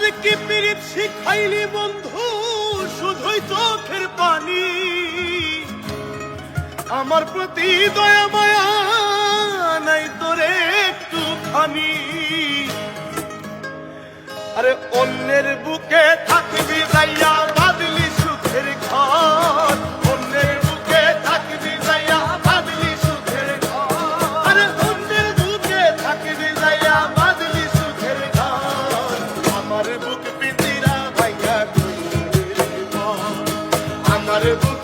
আর কি পীড়িত শিখাইলি বন্ধু? শুধুই চোখের পানি। আমার প্রতি দয়া, মায়া নাই তোরে একটু খানি আরে অন্যের বুকে থাকবি যাইয়া Sarı bu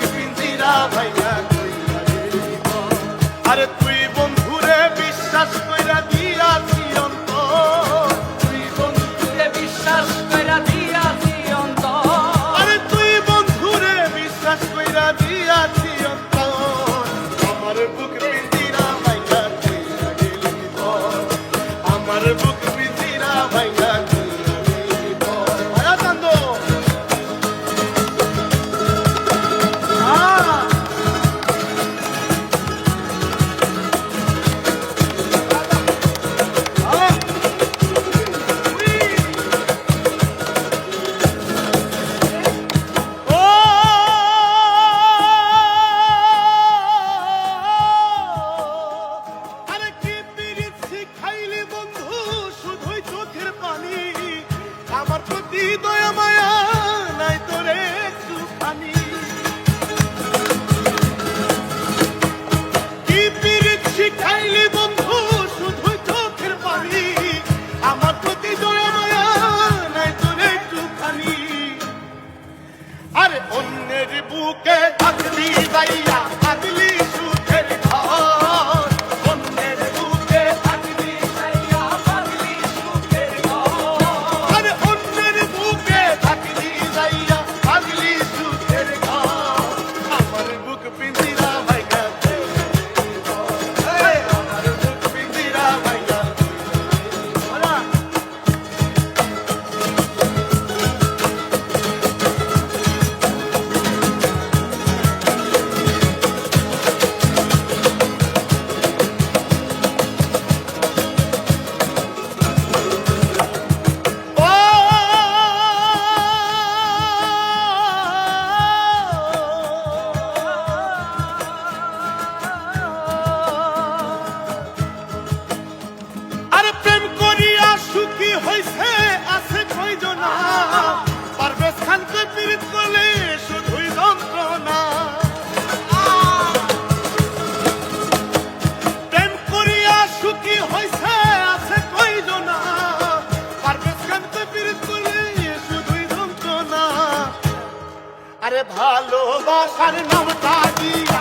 আরে অন্যের বুকে হাত দিয়ে আরে ভালোবাসার নাম তাজিয়া